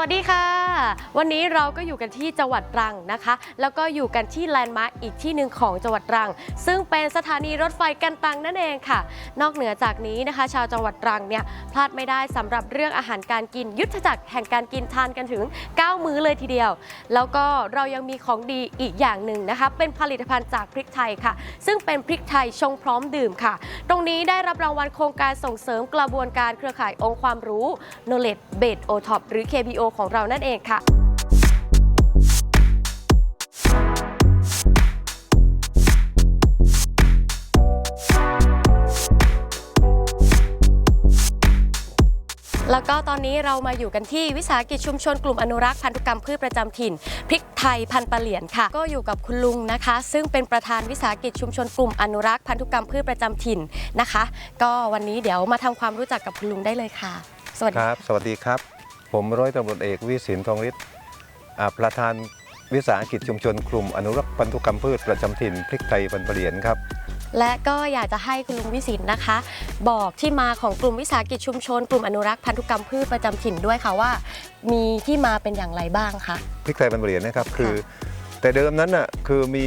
วัสดีค่ะ วันนี้เราก็อยู่กันที่จังหวัดตรังนะคะ แล้วก็อยู่กันที่แลนด์มาร์คอีกที่หนึ่งของจังหวัดตรัง ซึ่งเป็นสถานีรถไฟกันตังนั่นเองค่ะ นอกเหนือจากนี้นะคะ ชาวจังหวัดตรังเนี่ยพลาดไม่ได้สำหรับเรื่องอาหารการกิน ยุทธจักรแห่งการกินทานกันถึง 9 มื้อเลยทีเดียว แล้วก็เรายังมีของดีอีกอย่างหนึ่งนะคะ เป็นผลิตภัณฑ์จากพริกไทยค่ะ ซึ่งเป็นพริกไทยชงพร้อมดื่มค่ะ ตรงนี้ได้รับรางวัลโครงการส่งเสริมกระบวนการเครือข่ายองค์ความรู้ Knowledge Based o t o p หรือ KBO ของเรานั่นเองค่ะแล้วก็ตอนนี้เรามาอยู่กันที่วิสาหกิจชุมชนกลุ่มอนุรักษ์พันธุกรรมพืชประจำถิ่นพริกไทยพันปะเหลียนค่ะ ก็อยู่กับคุณลุงนะคะ ซึ่งเป็นประธานวิสาหกิจชุมชนกลุ่มอนุรักษ์พันธุกรรมพืชประจำถิ่นนะคะ ก็วันนี้เดี๋ยวมาทำความรู้จักกับคุณลุงได้เลยค่ะ สวัสดีครับ สวัสดีครับ ผมร้อยตำรวจเอกวิสินทองฤทธิ์อ่าประธานวิสาหกิจชุมชนกลุ่มอนุรักษ์พันธุกรรมพืชประจำถิ่นพริกไทยพันธุ์เหรียญครับ และก็อยากจะให้คุณลุงวิสิตนะคะ บอกที่มาของกลุ่มวิสาหกิจชุมชน กลุ่มอนุรักษ์พันธุกรรมพืชประจำถิ่นด้วยค่ะว่า มีที่มาเป็นอย่างไรบ้างคะพริกไทยพันธุ์เหรียญนะครับคือ แต่เดิมนั้นน่ะคือมี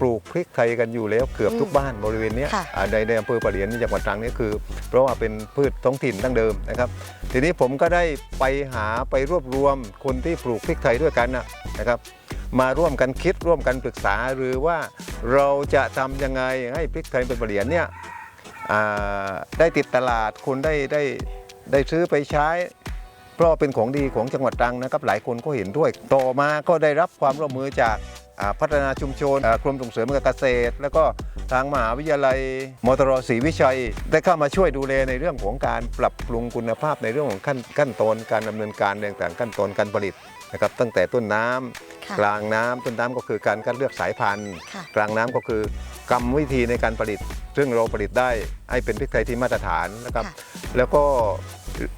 ปลูกพริกไทยกันอยู่แล้วเกือบอืมทุกบ้านบริเวณเนี้ยค่ะอ่าในในอำเภอปะเหรียญจังหวัดตรังนี่คือ เพราะว่าเป็นพืชท้องถิ่นดั้งเดิมนะครับ ทีนี้ผมก็ได้ไปหาไปรวบรวมคนที่ปลูกพริกไทยด้วยกันนะนะครับ มาร่วมกันคิดร่วมกันปรึกษาหรือว่าเราจะทำยังไงให้พริกไทยเป็นปะเหรียญเนี่ยอ่าได้ติดตลาดคนได้ได้ได้ซื้อไปใช้ เพราะเป็นของดีของจังหวัดตรังนะครับหลายคนก็เห็นด้วย ต่อมาก็ได้รับความร่วมมือจากอ่าพัฒนาชุมชนอ่ากรมส่งเสริมการเกษตร แล้วก็ทางมหาวิทยาลัยมตรศรีวิชัย ได้เข้ามาช่วยดูแลในเรื่องของการปรับปรุงคุณภาพในเรื่องของขั้นขั้นตอนการดำเนินการต่างๆขั้นตอนการผลิตนะครับตั้งแต่ต้นน้ำค่ะกลางน้ำต้นน้ำก็คือการคัดเลือกสายพันธุ์ค่ะกลางน้ำก็คือ กรรมวิธีในการผลิต ซึ่งเราผลิตได้ให้เป็นพริกไทยที่มาตรฐานนะครับค่ะแล้วก็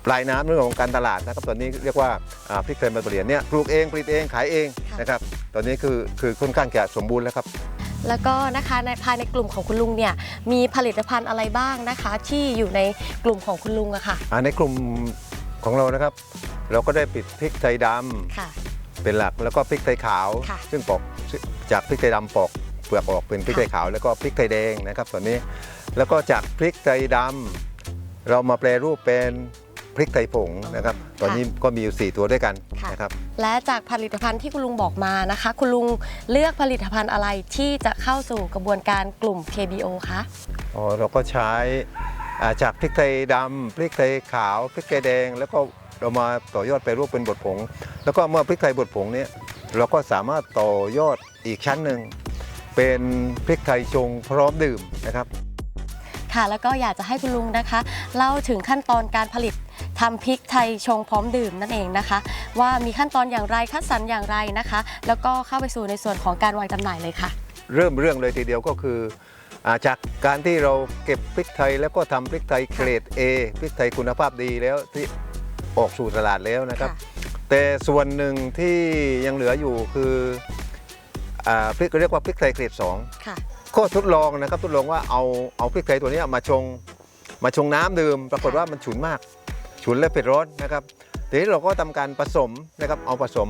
ปลายน้ำเรื่องของการตลาดนะครับตอนนี้เรียกว่าอ่าพริกไทยมาเปลี่ยนเนี่ยปลูกเองผลิตเองขายเองค่ะนะครับตอนนี้คือคือค่อนข้างจะสมบูรณ์แล้วครับ แล้วก็นะคะในภายในกลุ่มของคุณลุงเนี่ยมีผลิตภัณฑ์อะไรบ้างนะคะ ที่อยู่ในกลุ่มของคุณลุงอะค่ะอ่าในกลุ่มของเรานะครับ เราก็ได้ปิดพริกไทยดำค่ะเป็นหลักแล้วก็พริกไทยขาวค่ะซึ่งปอกจากพริกไทยดำปอก เปลือกออกเป็นพริกไทยขาวแล้วก็พริกไทยแดงนะครับตอนนี้แล้วก็จากพริกไทยดำเรามาแปลรูปเป็นพริกไทยผงนะครับ ตอนนี้ก็มีอยู่ 4 ตัวด้วยกันค่ะนะครับ และจากผลิตภัณฑ์ที่คุณลุงบอกมานะคะ คุณลุงเลือกผลิตภัณฑ์อะไรที่จะเข้าสู่กระบวนการกลุ่ม KBO คะอ๋อเราก็ใช้อ่าจากพริกไทยดำพริกไทยขาวพริกไทยแดง แล้วก็เรามาต่อยอดไปรูปเป็นบดผง แล้วก็เมื่อพริกไทยบดผงเนี้เราก็สามารถต่อยอดอีกชั้นหนึ่ง เป็นพริกไทยชงพร้อมดื่มนะครับค่ะแล้วก็อยากจะให้คุณลุงนะคะเล่าถึงขั้นตอนการผลิตทำพริกไทยชงพร้อมดื่มนั่นเองนะคะ ว่ามีขั้นตอนอย่างไรคัดสรรอย่างไรนะคะ แล้วก็เข้าไปสู่ในส่วนของการวางจำหน่ายเลยค่ะ เริ่มเรื่องเลยทีเดียวก็คืออาจากการที่เราเก็บพริกไทยแล้วก็ทำพริกไทยเกรด A พริกไทยคุณภาพดีแล้วที่ออกสู่ตลาดแล้วนะครับ แต่ส่วนหนึ่งที่ยังเหลืออยู่คืออา พริกเรียกว่าพริกไทยเกรด2ค่ะก็ทดลองนะครับทดลองว่าเอาเอาพริกไทยตัวเนี้ยมาชงมาชงน้ำดื่มปรากฏว่ามันฉุนมาก ฉุนและเผ็ดร้อนนะครับทีนี้เราก็ทำการผสมนะครับเอาผสม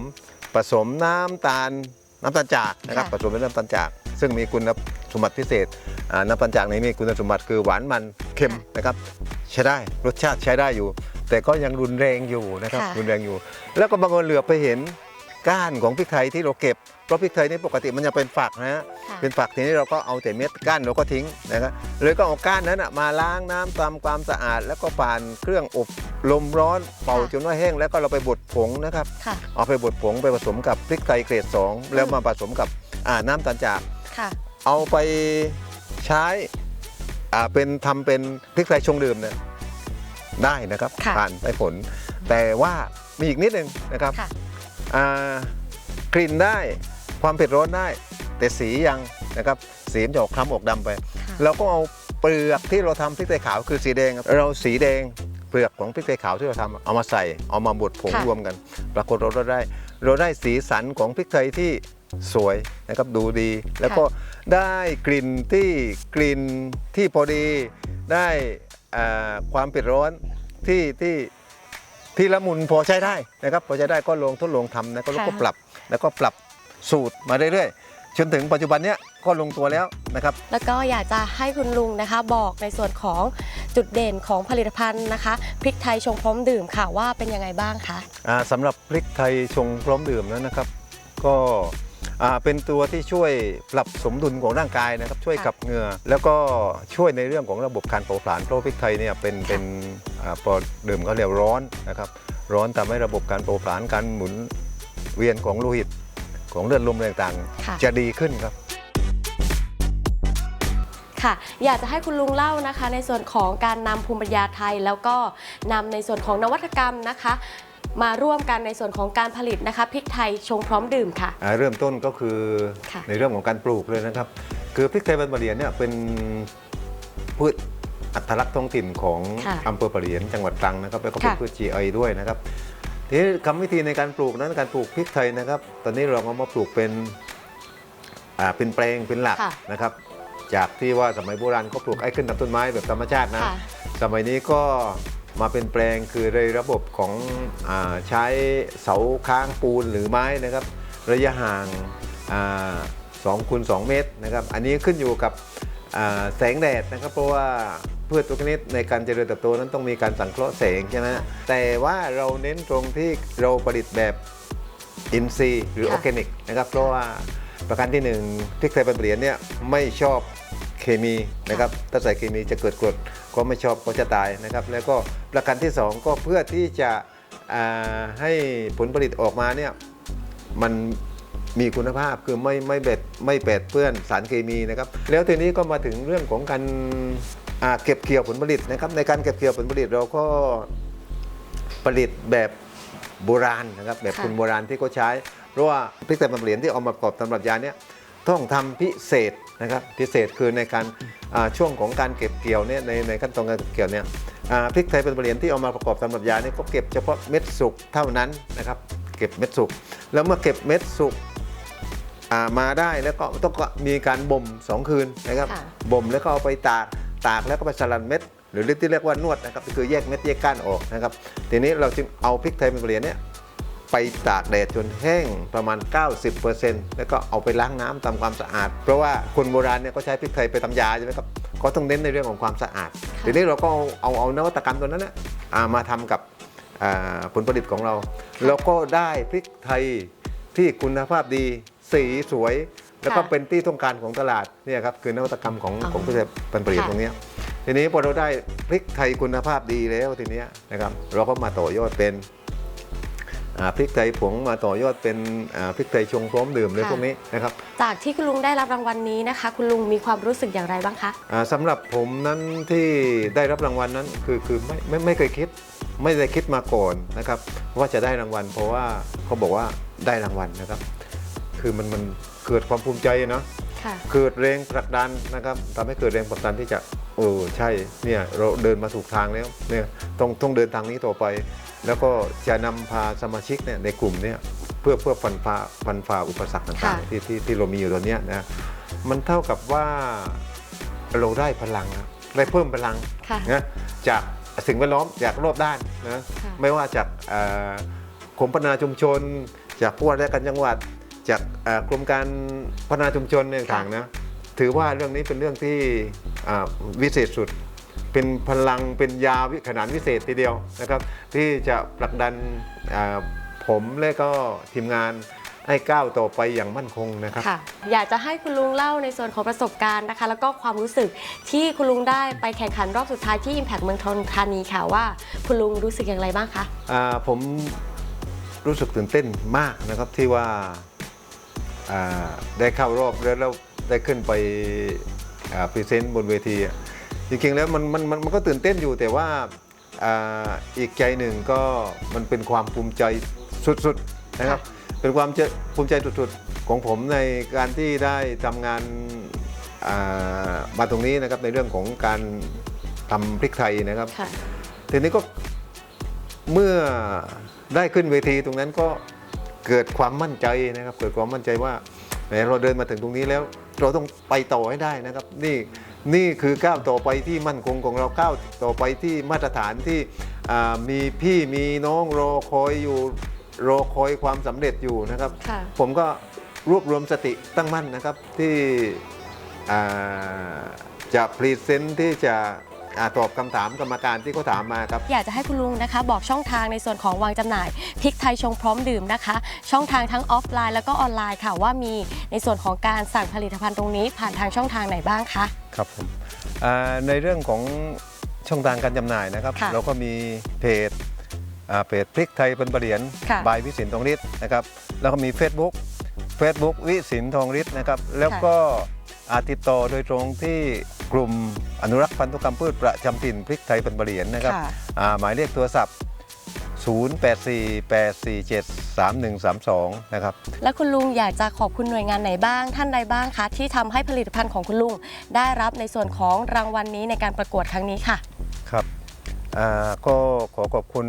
ผสมน้ำตาลน้ำตาลจากนะครับค่ะผสมเป็นน้ำตาลจาก ซึ่งมีคุณสมบัติพิเศษอ่าน้ำตาลจากนี้มีคุณสมบัติคือหวานมันเค็มนะครับใช้ได้รสชาติใช้ได้อยู่ แต่ก็ยังรุนแรงอยู่นะครับค่ะรุนแรงอยู่ แล้วก็บางคนเหลือบไปเห็น ก้านของพริกไทยที่เราเก็บเพราะพริกไทยนี่ปกติมันจะเป็นฝักนะฮะค่ะเป็นฝักทีนี้เราก็เอาแต่เม็ดก้านเราก็ทิ้งนะครับเลยก็เอาก้านนั้นน่ะมาล้างน้ำทำความสะอาด แล้วก็ผ่านเครื่องอบลมร้อนเป่าจนว่าแห้งแล้วก็เราไปบดผงนะครับ ค่ะเอาไปบดผงไปผสมกับพริกไทยเกรด 2 แล้วมาผสมกับอ่าน้ำตาลจาก ค่ะเอาไปใช้อ่าเป็นทำเป็นพริกไทยชงดื่มเนี่ยได้นะครับค่ะผ่านได้ผล แต่ว่ามีอีกนิดนึงนะครับ ค่ะอ่า กลิ่นได้ความเผ็ดร้อนได้ แต่สียังนะครับสีมันจะออกคล้ำออกดำไปค่ะเราก็เอาเปลือกที่เราทำพริกไทยขาวคือสีแดงครับเราสีแดงเปลือกของพริกไทยขาวที่เราทำเอามาใส่เอามาบดผงค่ะรวมกัน ปรากฏเราได้ เราได้สีสันของพริกไทยที่สวยนะครับดูดี แล้วก็ได้กลิ่นที่กลิ่นที่พอดีได้อ่าความเผ็ดร้อนที่ที่ ที่ละมุนพอใช้ได้นะครับพอใช้ได้ก็ลองทดลองทำนะก็แล้วก็ค่ะปรับแล้วก็ปรับสูตรมาเรื่อยๆจนถึงปัจจุบันเนี้ยก็ลงตัวแล้วนะครับ แล้วก็อยากจะให้คุณลุงนะคะบอกในส่วนของจุดเด่นของผลิตภัณฑ์นะคะพริกไทยชงพร้อมดื่มค่ะว่าเป็นยังไงบ้างคะอ่าสำหรับพริกไทยชงพร้อมดื่มนั้นนะครับ ก็อ่า เป็นตัวที่ช่วยปรับสมดุลของร่างกายนะครับ ช่วยค่ะขับเหงื่อแล้วก็ช่วยในเรื่องของระบบการเผาผลาญเพราะว่าพริกไทยเนี่ยเป็นเป็นอ่าพอดื่มเขาเรียกร้อนนะครับ ร้อนทำให้ระบบการเผาผลาญการหมุนเวียนของโลหิตของเลือดลมอะไรต่างค่ะๆจะดีขึ้นครับค่ะอยากจะให้คุณลุงเล่านะคะ ในส่วนของการนำภูมิปัญญาไทย แล้วก็นำในส่วนของนวัตกรรมนะคะ มาร่วมกันในส่วนของการผลิตนะคะพริกไทยชงพร้อมดื่มค่ะ อ่าเริ่มต้นก็คือค่ะในเรื่องของการปลูกเลยนะครับ คือพริกไทยบรรพเหรียญเนี่ยเป็นพืชอัตลักษณ์ท้องถิ่นของค่ะอำเภอปะเหรียญจังหวัดตรังนะครับแล้วก็เป็นค่ะ พืช GI ด้วยนะครับทีนี้คำวิธีในการปลูกนั้นการปลูกพริกไทยนะครับ ตอนนี้เราเอามาปลูกเป็นอ่าเป็นแปลงเป็นหลักค่ะนะครับ จากที่ว่าสมัยโบราณก็ปลูกไอ้ขึ้นตามต้นไม้แบบธรรมชาตินะ ค่ะ สมัยนี้ก็ มาเป็นแปลงคือในระบบของอใช้เสาค้างปูนหรือไม้นะครับ ระยะห่างสองคูณสเมตรนะครับ อันนี้ขึ้นอยู่กับแสงแดดนะครับ เพราะว่าพืชทุกชนิดในการเจริญเติบโตนั้นต้องมีการสังเคราะห์แสงใช่ไหมแต่ว่าเราเน้นตรงที่เราผลิตแบบอินทรีย์หรือออร์แกนิกนะครับ เพราะว่าประการที่หนึ่งพริกไทยเป็นเหรียญเนี่ยไม่ชอบ เคมีนะครับถ้าใส่เคมีจะเกิดกรดก็ไม่ชอบก็จะตายนะครับ แล้วก็ประการที่สองก็เพื่อที่จะอ่าให้ผลผลิตออกมาเนี่ยมันมีคุณภาพคือไม่ไม่เบ็ดไม่แปดเปื้อนสารเคมีนะครับ แล้วทีนี้ก็มาถึงเรื่องของการอ่าเก็บเกี่ยวผลผลิตนะครับ ในการเก็บเกี่ยวผลผลิตเราก็ผลิตแบบโบราณนะครับแบบค่ะคุณโบราณที่เขาใช้ เพราะว่าพริกแต่บำเหรียญที่เอามาประกอบตำรับยาเนี่ยต้องทำพิเศษ นะครับพิเศษคือในการอ่าช่วงของการเก็บเกี่ยวเนี่ยในในขั้นตอนการเก็บเกี่ยวเนี่ยอ่าพริกไทยเป็นบำเหรียญที่เอามาประกอบตำรับยาเนี่ยก็เก็บเฉพาะเม็ดสุกเท่านั้นนะครับเก็บเม็ดสุก แล้วเมื่อเก็บเม็ดสุกอ่ามาได้แล้วก็ต้องก็มีการบ่มสองคืนนะครับค่ะบ่มแล้วก็เอาไปตากตากแล้วก็ไปสลัดเม็ด หรือที่เรียกว่านวดนะครับก็คือแยกเม็ดแยกก้านออกนะครับทีนี้เราจึงเอาพริกไทยเป็นบำเหรียญเนี่ย ไปตากแดดจนแห้งประมาณ 90%แล้วก็เอาไปล้างน้ำทำความสะอาด เพราะว่าคนโบราณเนี่ยก็ใช้พริกไทยไปทำยาใช่ไหมครับก็ต้องเน้นในเรื่องของความสะอาดทีนี้เราก็เอาเอาเอานวัตกรรมตัวนั้นนะอ่ามาทำกับอ่าผลผลิตของเรา แล้วก็ได้พริกไทยที่คุณภาพดีสีสวย แล้วก็ค่ะเป็นที่ต้องการของตลาดเนี่ยครับคือนวัตกรรมของอ๋อของพริกไทยเป็นผลิตค่ะตรงเนี้ยทีนี้พอเราได้พริกไทยคุณภาพดีแล้วทีเนี้ยนะครับเราก็มาต่อยอดเป็นอ่า พริกไทยผงมาต่อยอดเป็นอ่าพริกไทยชงพร้อมดื่มเลยค่ะพวกนี้นะครับจากที่คุณลุงได้รับรางวัลนี้นะคะ คุณลุงมีความรู้สึกอย่างไรบ้างคะอ่าสำหรับผมนั้นที่ได้รับรางวัลนั้นคือคือไม่ไม่ไม่เคยคิด ไม่ได้คิดมาก่อนนะครับ ว่าจะได้รางวัล เพราะว่าเขาบอกว่าได้รางวัลนะครับ คือมันมันเกิดความภูมิใจเนาะค่ะเกิดแรงผลักดันนะครับทำให้เกิดแรงผลักดันที่จะเออใช่เนี่ยเราเดินมาถูกทางแล้วเนี่ยต้องต้องเดินทางนี้ต่อไป แล้วก็จะนำพาสมาชิกเนี่ยในกลุ่มเนี่ยเพื่อเพื่อฟันฝ่าฟันฝ่าอุปสรรคต่างค่ะๆที่ที่ที่เรามีอยู่ตอนเนี้ยนะมันเท่ากับว่าเราได้พลังนะได้เพิ่มพลังค่ะนะจากสิ่งแวดล้อมจากรอบด้านนะค่ะไม่ว่าจากเอ่อกรมพัฒนาชุมชน จากผู้ว่าราชการจังหวัด จากเอ่อกรมการพัฒนาชุมชนเนี่ยต่างๆนะถือว่าเรื่องนี้เป็นเรื่องที่อ่าวิเศษสุด เป็นพลังเป็นยาวิขนาดวิเศษทีเดียวนะครับ ที่จะผลักดันอ่าผมและก็ทีมงานให้ก้าวต่อไปอย่างมั่นคงนะครับค่ะอยากจะให้คุณลุงเล่าในส่วนของประสบการณ์นะคะ แล้วก็ความรู้สึกที่คุณลุงได้ไปแข่งขันรอบสุดท้ายที่ Impact เมืองทองธานีค่ะว่า คุณลุงรู้สึกอย่างไรบ้างคะอ่าผมรู้สึกตื่นเต้นมากนะครับที่ว่าอ่าได้เข้ารอบแล้วแล้วได้ขึ้นไปพรีเซนต์บนเวทีอะ จริงๆแล้วมันมันมันมันก็ตื่นเต้นอยู่แต่ว่าอ่าอีกใจหนึ่งก็มันเป็นความภูมิใจสุดๆนะครับ เป็นความเจภูมิใจสุดๆของผมในการที่ได้ทำงานอ่ามาตรงนี้นะครับในเรื่องของการทำพริกไทยนะครับค่ะทีนี้ก็เมื่อได้ขึ้นเวทีตรงนั้นก็เกิดความมั่นใจนะครับ เกิดความมั่นใจว่าแหมเราเดินมาถึงตรงนี้แล้ว เราต้องไปต่อให้ได้นะครับ นี่ นี่คือก้าวต่อไปที่มั่นคงของเราก้าวต่อไปที่มาตรฐานที่อ่ามีพี่มีน้องรอคอยอยู่รอคอยความสำเร็จอยู่นะครับค่ะผมก็รวบรวมสติตั้งมั่นนะครับที่อ่าจะพรีเซนต์ที่จะอ่าตอบคำถามกรรมการที่เขาถามมาครับ อยากจะให้คุณลุงนะคะ บอกช่องทางในส่วนของวางจำหน่ายพริกไทยชงพร้อมดื่มนะคะ ช่องทางทั้งออฟไลน์แล้วก็ออนไลน์ค่ะว่ามีในส่วนของการสั่งผลิตภัณฑ์ตรงนี้ผ่านทางช่องทางไหนบ้างคะ ครับผมอ่าในเรื่องของช่องทางการจำหน่ายนะครับ ค่ะเราก็มีเพจอ่าเพจพริกไทยเป็นประเหรียญค่ะ บายวิสินทองฤทธิ์นะครับแล้วก็มี Facebook Facebook วิสินทองฤทธิ์นะครับแล้วก็อาติดต่อโดยตรงที่กลุ่มอนุรักษ์พันธุกรรมพืชประจำถิ่นพริกไทยเป็นประเหรียญนะครับ ค่ะ อ่าหมายเลขโทรศัพท์ 0848473132 นะครับ แล้วคุณลุงอยากจะขอบคุณหน่วยงานไหนบ้าง ท่านใดบ้างคะ ที่ทำให้ผลิตภัณฑ์ของคุณลุง ได้รับในส่วนของรางวัลนี้ในการประกวดครั้งนี้ค่ะ ครับอ่าก็ขอขอบคุณ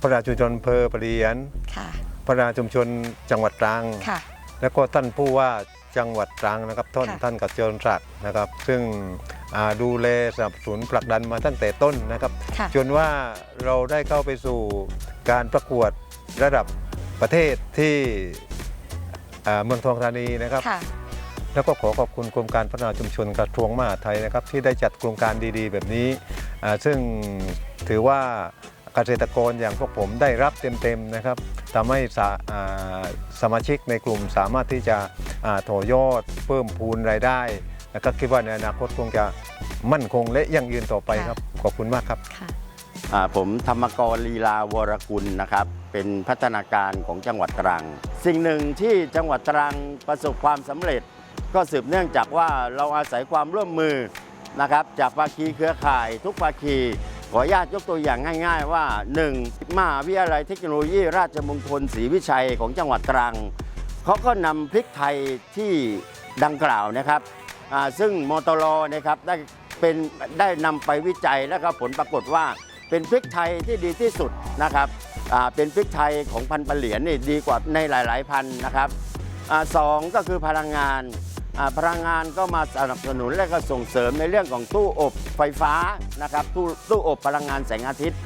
พระราชุมชนอำเพอประเหรียญค่ะ พระราชุมชนจังหวัดตรัง ค่ะ แล้วก็ท่านผู้ว่า จังหวัดตรังนะครับท่านค่ะท่านกัจจรศักดิ์นะครับ ซึ่งอ่าดูแลสนับสนุนผลักดันมาตั้งแต่ต้นนะครับค่ะจนว่าเราได้เข้าไปสู่การประกวดระดับประเทศที่อ่าเมืองทองธานีนะครับค่ะแล้วก็ขอขอบคุณกรมการพัฒนาชุมชนกระทรวงมหาดไทยนะครับ ที่ได้จัดโครงการดีๆ แบบนี้อ่าซึ่งถือว่าเกษตรกรอย่างพวกผมได้รับเต็มๆนะครับทำให้สาอ่าสมาชิกในกลุ่มสามารถที่จะอ่า ต่อยอดเพิ่มพูนรายได้แล้วก็คิดว่าในอนาคตคงจะมั่นคงและยั่งยืนต่อไปครับ ขอบคุณมากครับค่ะอ่าผมธรรมกรลีลาวรกุลนะครับ เป็นพัฒนาการของจังหวัดตรัง สิ่งหนึ่งที่จังหวัดตรังประสบความสำเร็จ ก็สืบเนื่องจากว่าเราอาศัยความร่วมมือนะครับ จากภาคีเครือข่ายทุกภาคีขออนุญาตยกตัวอย่างง่าย ๆ ว่า 1. มหาวิทยาลัยเทคโนโลยีราชมงคลศรีวิชัยของจังหวัดตรัง เขาก็นำพริกไทยที่ดังกล่าวนะครับซึ่งมอตรนะครับได้เป็นได้นำไปวิจัยแล้วก็ผลปรากฏว่าเป็นพริกไทยที่ดีที่สุดนะครับเป็นพริกไทยของพันธุ์ปะเหลียนนี่ดีกว่าในหลาย ๆ พันธุ์นะครับอสองก็คือพลังงานพลังงานก็มาสนับสนุนและก็ส่งเสริมในเรื่องของตู้อบไฟฟ้านะครับตู้ตู้อบพลังงานแสงอาทิตย์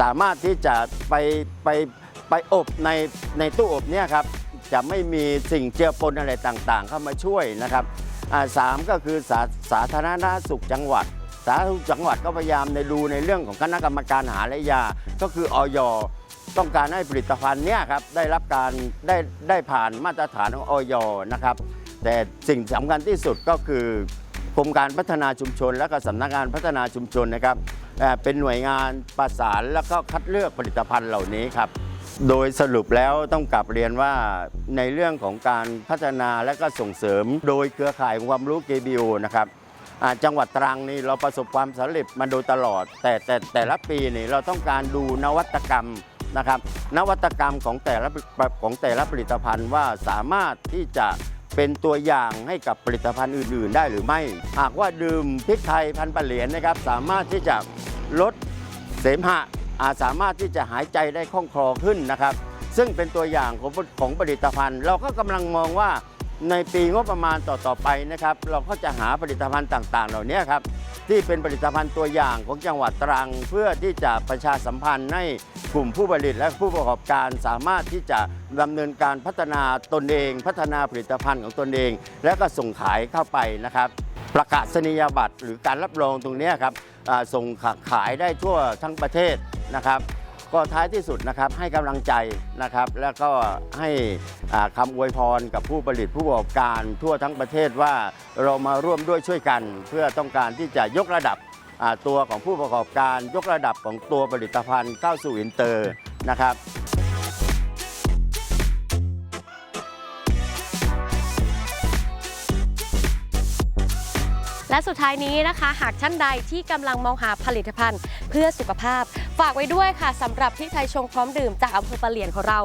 สามารถที่จะไปไปไปอบในในตู้อบเนี่ยครับ จะไม่มีสิ่งเจือปนอะไรต่างๆ เข้ามาช่วยนะครับสามก็คือสาสาธารณสุขจังหวัด สาธารณสุขจังหวัดก็พยายามในดูในเรื่องของคณะกรรมการหาและยา ก็คือออยต้องการให้ผลิตภัณฑ์เนี่ยครับได้รับการได้ได้ผ่านมาตรฐานของออยนะครับ แต่สิ่งสำคัญที่สุดก็คือกรมการพัฒนาชุมชน และก็สำนักงานพัฒนาชุมชนนะครับเป็นหน่วยงานประสานแล้วก็คัดเลือกผลิตภัณฑ์เหล่านี้ครับ โดยสรุปแล้วต้องกลับเรียนว่าในเรื่องของการพัฒนาและก็ส่งเสริม โดยเครือข่ายองความรู้ KBO นะครับอ่าจังหวัดตรังนี่เราประสบความสำเร็จมาโดยตลอด แต่แต่แต่ละปีนี่เราต้องการดูนวัตกรรมนะครับ นวัตกรรมของแต่ละของแต่ละผลิตภัณฑ์ว่าสามารถที่จะเป็นตัวอย่างให้กับผลิตภัณฑ์อื่น ๆ ได้หรือไม่ หากว่าดื่มพริกไทยพันปะเหรียญนะครับ สามารถที่จะลดเสมหะ สามารถที่จะหายใจได้คล่องคลอขึ้นนะครับ ซึ่งเป็นตัวอย่างของของผลิตภัณฑ์ เราก็กำลังมองว่าในปีงบประมาณต่อๆไปนะครับ เราก็จะหาผลิตภัณฑ์ต่างๆ เหล่านี้ครับที่เป็นผลิตภัณฑ์ตัวอย่างของจังหวัดตรัง เพื่อที่จะประชาสัมพันธ์ให้กลุ่มผู้ผลิตและผู้ประกอบการสามารถที่จะดำเนินการพัฒนาตนเอง พัฒนาผลิตภัณฑ์ของตนเอง และก็ส่งขายเข้าไปนะครับ ประกาศนียบัตรหรือการรับรองตรงนี้ครับ ส่งขายได้ทั่วทั้งประเทศนะครับ ก็ท้ายที่สุดนะครับให้กำลังใจนะครับ แล้วก็ให้คำอวยพรกับผู้ผลิตผู้ประกอบการทั่วทั้งประเทศว่าเรามาร่วมด้วยช่วยกัน เพื่อต้องการที่จะยกระดับตัวของผู้ประกอบการ ยกระดับของตัวผลิตภัณฑ์เข้าสู่อินเตอร์นะครับ และสุดท้ายนี้นะคะ หากท่านใดที่กำลังมองหาผลิตภัณฑ์ เพื่อสุขภาพ ฝากไว้ด้วยค่ะสำหรับพริกไทยชงพร้อมดื่มจากอำเภอปะเหลียนของเรา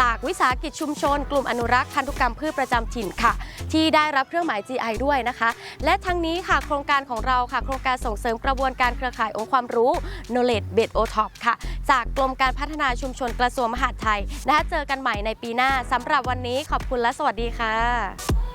จากวิสาหกิจชุมชน กลุ่มอนุรักษ์พันธุกรรมพืชประจำถิ่นค่ะ ที่ได้รับเครื่องหมาย GI ด้วยนะคะ และทั้งนี้ค่ะโครงการของเราค่ะ โครงการส่งเสริมกระบวนการเครือข่ายองค์ความรู้ Knowledge Based o t o p ค่ะ จากกรมการพัฒนาชุมชนกระทรวงมหาดไทยนะคะเจอกันใหม่ในปีหน้าสำหรับวันนี้ขอบคุณและสวัสดีค่ะ